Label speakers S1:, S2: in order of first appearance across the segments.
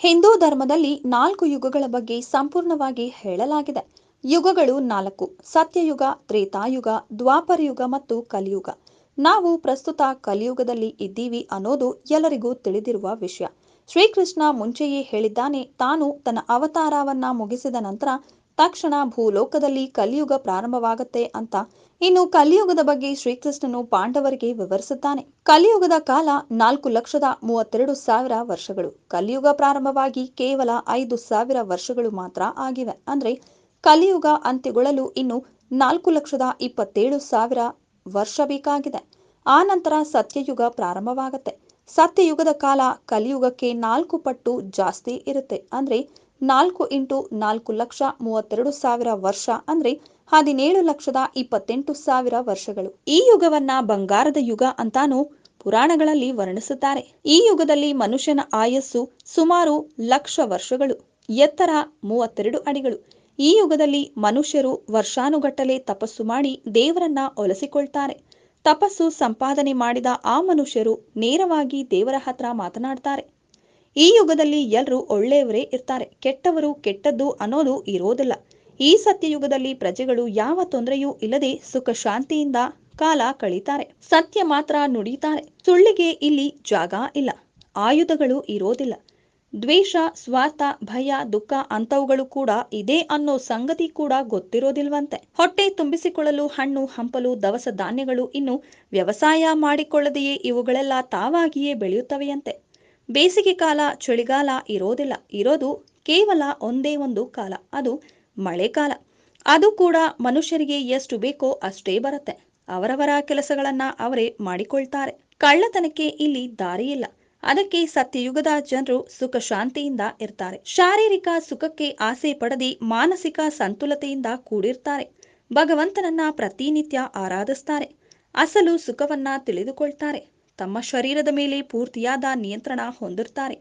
S1: ಹಿಂದೂ ಧರ್ಮದಲ್ಲಿ ನಾಲ್ಕು ಯುಗಗಳ ಬಗ್ಗೆ ಸಂಪೂರ್ಣವಾಗಿ ಹೇಳಲಾಗಿದೆ. ಯುಗಗಳು ನಾಲ್ಕು. ಸತ್ಯಯುಗ, ತ್ರೇತಾಯುಗ ದ್ವಾಪರಯುಗ ಮತ್ತು ಕಲಿಯುಗ. ನಾವು ಪ್ರಸ್ತುತ ಕಲಿಯುಗದಲ್ಲಿ ಇದ್ದೀವಿ ಅನ್ನೋದು ಎಲ್ಲರಿಗೂ ತಿಳಿದಿರುವ ವಿಷಯ. ಶ್ರೀಕೃಷ್ಣ ಮುಂಚೆಯೇ ಹೇಳಿದ್ದಾನೆ, ತಾನು ತನ್ನ ಅವತಾರವನ್ನ ಮುಗಿಸಿದ ನಂತರ ತಕ್ಷಣ ಭೂಲೋಕದಲ್ಲಿ ಕಲಿಯುಗ ಪ್ರಾರಂಭವಾಗುತ್ತೆ ಅಂತ ಇನ್ನು ಕಲಿಯುಗದ ಬಗ್ಗೆ ಶ್ರೀಕೃಷ್ಣನು ಪಾಂಡವರಿಗೆ ವಿವರಿಸುತ್ತಾನೆ. ಕಲಿಯುಗದ ಕಾಲ ನಾಲ್ಕು ಲಕ್ಷದ ಮೂವತ್ತೆರಡು ಸಾವಿರ ವರ್ಷಗಳು. ಕಲಿಯುಗ ಪ್ರಾರಂಭವಾಗಿ ಕೇವಲ ಐದು ಸಾವಿರ ವರ್ಷಗಳು ಮಾತ್ರ ಆಗಿವೆ. ಅಂದ್ರೆ ಕಲಿಯುಗ ಅಂತ್ಯಗೊಳ್ಳಲು ಇನ್ನು ನಾಲ್ಕು ಲಕ್ಷದ ಇಪ್ಪತ್ತೇಳು ಸಾವಿರ ವರ್ಷ ಬೇಕಾಗಿದೆ. ಆ ನಂತರ ಸತ್ಯಯುಗ ಪ್ರಾರಂಭವಾಗುತ್ತೆ. ಸತ್ಯಯುಗದ ಕಾಲ ಕಲಿಯುಗಕ್ಕೆ ನಾಲ್ಕು ಪಟ್ಟು ಜಾಸ್ತಿ ಇರುತ್ತೆ. ಅಂದ್ರೆ ನಾಲ್ಕು ಇಂಟು ನಾಲ್ಕು ಲಕ್ಷ ಮೂವತ್ತೆರಡು ಸಾವಿರ ವರ್ಷ ಅಂದ್ರೆ ಹದಿನೇಳು ಲಕ್ಷದ ಇಪ್ಪತ್ತೆಂಟು ಸಾವಿರ ವರ್ಷಗಳು. ಈ ಯುಗವನ್ನ ಬಂಗಾರದ ಯುಗ ಅಂತಾನೂ ಪುರಾಣಗಳಲ್ಲಿ ವರ್ಣಿಸುತ್ತಾರೆ. ಈ ಯುಗದಲ್ಲಿ ಮನುಷ್ಯನ ಆಯಸ್ಸು ಸುಮಾರು ಲಕ್ಷ ವರ್ಷಗಳು, ಎತ್ತರ ಮೂವತ್ತೆರಡು ಅಡಿಗಳು. ಈ ಯುಗದಲ್ಲಿ ಮನುಷ್ಯರು ವರ್ಷಾನುಗಟ್ಟಲೆ ತಪಸ್ಸು ಮಾಡಿ ದೇವರನ್ನ ಒಲಿಸಿಕೊಳ್ತಾರೆ. ತಪಸ್ಸು ಸಂಪಾದನೆ ಮಾಡಿದ ಆ ಮನುಷ್ಯರು ನೇರವಾಗಿ ದೇವರ ಹತ್ರ ಮಾತನಾಡ್ತಾರೆ. ಈ ಯುಗದಲ್ಲಿ ಎಲ್ಲರೂ ಒಳ್ಳೆಯವರೇ ಇರ್ತಾರೆ. ಕೆಟ್ಟವರು ಕೆಟ್ಟದ್ದು ಅನ್ನೋದು ಇರೋದಿಲ್ಲ. ಈ ಸತ್ಯಯುಗದಲ್ಲಿ ಪ್ರಜೆಗಳು ಯಾವ ತೊಂದರೆಯೂ ಇಲ್ಲದೆ ಸುಖ ಶಾಂತಿಯಿಂದ ಕಾಲ ಕಳೀತಾರೆ. ಸತ್ಯ ಮಾತ್ರ ನುಡಿತಾರೆ. ಸುಳ್ಳಿಗೆ ಇಲ್ಲಿ ಜಾಗ ಇಲ್ಲ. ಆಯುಧಗಳು ಇರೋದಿಲ್ಲ. ದ್ವೇಷ, ಸ್ವಾರ್ಥ, ಭಯ, ದುಃಖ ಅಂತವುಗಳು ಕೂಡ ಇದೆ ಅನ್ನೋ ಸಂಗತಿ ಕೂಡ ಗೊತ್ತಿರೋದಿಲ್ವಂತೆ. ಹೊಟ್ಟೆ ತುಂಬಿಸಿಕೊಳ್ಳಲು, ಹಣ್ಣು ಹಂಪಲು, ದವಸ ಧಾನ್ಯಗಳು ಇನ್ನು ವ್ಯವಸಾಯ ಮಾಡಿಕೊಳ್ಳದೆಯೇ ಇವುಗಳೆಲ್ಲ ತಾವಾಗಿಯೇ ಬೆಳೆಯುತ್ತವೆಯಂತೆ. ಬೇಸಿಗೆ ಕಾಲ ಚಳಿಗಾಲ ಇರೋದಿಲ್ಲ. ಇರೋದು ಕೇವಲ ಒಂದೇ ಒಂದು ಕಾಲ. ಅದು ಮಳೆಕಾಲ ಅದು ಕೂಡ ಮನುಷ್ಯರಿಗೆ ಎಷ್ಟು ಬೇಕೋ ಅಷ್ಟೇ ಬರುತ್ತೆ. ಅವರವರ ಕೆಲಸಗಳನ್ನ ಅವರೇ ಮಾಡಿಕೊಳ್ತಾರೆ. ಕಳ್ಳತನಕ್ಕೆ ಇಲ್ಲಿ ದಾರಿ ಇಲ್ಲ ಅದಕ್ಕೆ ಸತ್ಯಯುಗದ ಜನರು ಸುಖ ಶಾಂತಿಯಿಂದ ಇರ್ತಾರೆ. ಶಾರೀರಿಕ ಸುಖಕ್ಕೆ ಆಸೆ ಪಡದಿ ಮಾನಸಿಕ ಸಂತುಲತೆಯಿಂದ ಕೂಡಿರ್ತಾರೆ. ಭಗವಂತನನ್ನ ಪ್ರತಿನಿತ್ಯ ಆರಾಧಿಸ್ತಾರೆ. ಅಸಲು ಸುಖವನ್ನ ತಿಳಿದುಕೊಳ್ತಾರೆ. ತಮ್ಮ ಶರೀರದ ಮೇಲೆ ಪೂರ್ತಿಯಾದ ನಿಯಂತ್ರಣ ಹೊಂದಿರ್ತಾರೆ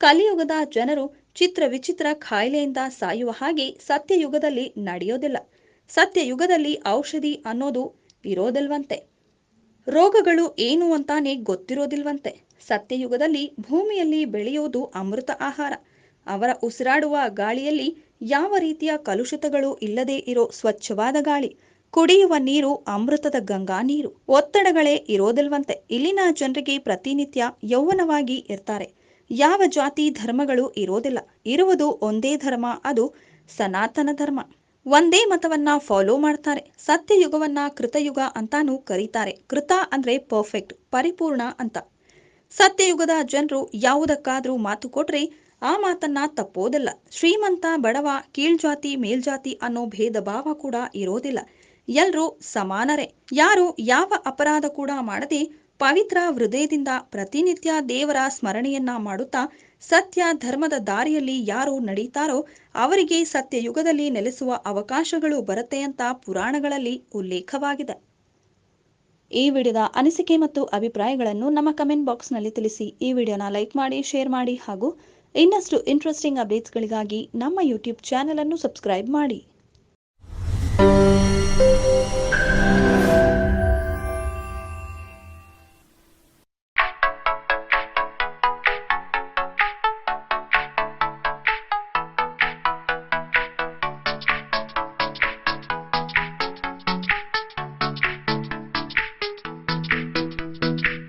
S1: ಕಲಿಯುಗದ ಜನರು ಚಿತ್ರ ವಿಚಿತ್ರ ಕಾಯಿಲೆಯಿಂದ ಸಾಯುವ ಹಾಗೆ ಸತ್ಯಯುಗದಲ್ಲಿ ನಡೆಯೋದಿಲ್ಲ. ಸತ್ಯಯುಗದಲ್ಲಿ ಔಷಧಿ ಅನ್ನೋದು ಇರೋದಿಲ್ವಂತೆ. ರೋಗಗಳು ಏನು ಅಂತಾನೆ ಗೊತ್ತಿರೋದಿಲ್ವಂತೆ. ಸತ್ಯಯುಗದಲ್ಲಿ ಭೂಮಿಯಲ್ಲಿ ಬೆಳೆಯೋದು ಅಮೃತ ಆಹಾರ. ಅವರ ಉಸಿರಾಡುವ ಗಾಳಿಯಲ್ಲಿ ಯಾವ ರೀತಿಯ ಕಲುಷಿತಗಳು ಇಲ್ಲದೆ ಇರೋ ಸ್ವಚ್ಛವಾದ ಗಾಳಿ. ಕುಡಿಯುವ ನೀರು, ಅಮೃತದ ಗಂಗಾ ನೀರು. ಒತ್ತಡಗಳೇ ಇರೋದಿಲ್ವಂತೆ. ಇಲ್ಲಿನ ಜನರಿಗೆ ಪ್ರತಿನಿತ್ಯ ಯೌವನವಾಗಿ ಇರ್ತಾರೆ. ಯಾವ ಜಾತಿ ಧರ್ಮಗಳು ಇರೋದಿಲ್ಲ. ಇರುವುದು ಒಂದೇ ಧರ್ಮ, ಅದು ಸನಾತನ ಧರ್ಮ. ಒಂದೇ ಮತವನ್ನ ಫಾಲೋ ಮಾಡ್ತಾರೆ. ಸತ್ಯಯುಗವನ್ನ ಕೃತಯುಗ ಅಂತಾನೂ ಕರೀತಾರೆ. ಕೃತ ಅಂದ್ರೆ ಪರ್ಫೆಕ್ಟ್ ಪರಿಪೂರ್ಣ ಅಂತ. ಸತ್ಯಯುಗದ ಜನರು ಯಾವುದಕ್ಕಾದ್ರೂ ಮಾತು ಕೊಟ್ರೆ ಆ ಮಾತನ್ನ ತಪ್ಪೋದಿಲ್ಲ. ಶ್ರೀಮಂತ, ಬಡವ, ಕೀಳ್ಜಾತಿ, ಮೇಲ್ಜಾತಿ ಅನ್ನೋ ಭೇದ ಕೂಡ ಇರೋದಿಲ್ಲ. ಎಲ್ರೂ ಸಮಾನರೇ. ಯಾರು ಯಾವ ಅಪರಾಧ ಕೂಡ ಮಾಡದೆ ಪವಿತ್ರ ಹೃದಯದಿಂದ ಪ್ರತಿನಿತ್ಯ ದೇವರ ಸ್ಮರಣೆಯನ್ನ ಮಾಡುತ್ತಾ ಸತ್ಯ ಧರ್ಮದ ದಾರಿಯಲ್ಲಿ ಯಾರು ನಡೀತಾರೋ ಅವರಿಗೆ ಸತ್ಯ ಯುಗದಲ್ಲಿ ನೆಲೆಸುವ ಅವಕಾಶಗಳು ಬರುತ್ತೆ ಅಂತ ಪುರಾಣಗಳಲ್ಲಿ ಉಲ್ಲೇಖವಾಗಿದೆ. ಈ ವಿಡಿಯೋದ ಅನಿಸಿಕೆ ಮತ್ತು ಅಭಿಪ್ರಾಯಗಳನ್ನು ನಮ್ಮ ಕಮೆಂಟ್ ಬಾಕ್ಸ್ನಲ್ಲಿ ತಿಳಿಸಿ. ಈ ವಿಡಿಯೋನ ಲೈಕ್ ಮಾಡಿ, ಶೇರ್ ಮಾಡಿ ಹಾಗೂ ಇನ್ನಷ್ಟು ಇಂಟ್ರೆಸ್ಟಿಂಗ್ ಅಪ್ಡೇಟ್ಸ್ಗಳಿಗಾಗಿ ನಮ್ಮ ಯೂಟ್ಯೂಬ್ ಚಾನೆಲ್ ಅನ್ನು ಸಬ್ಸ್ಕ್ರೈಬ್ ಮಾಡಿ.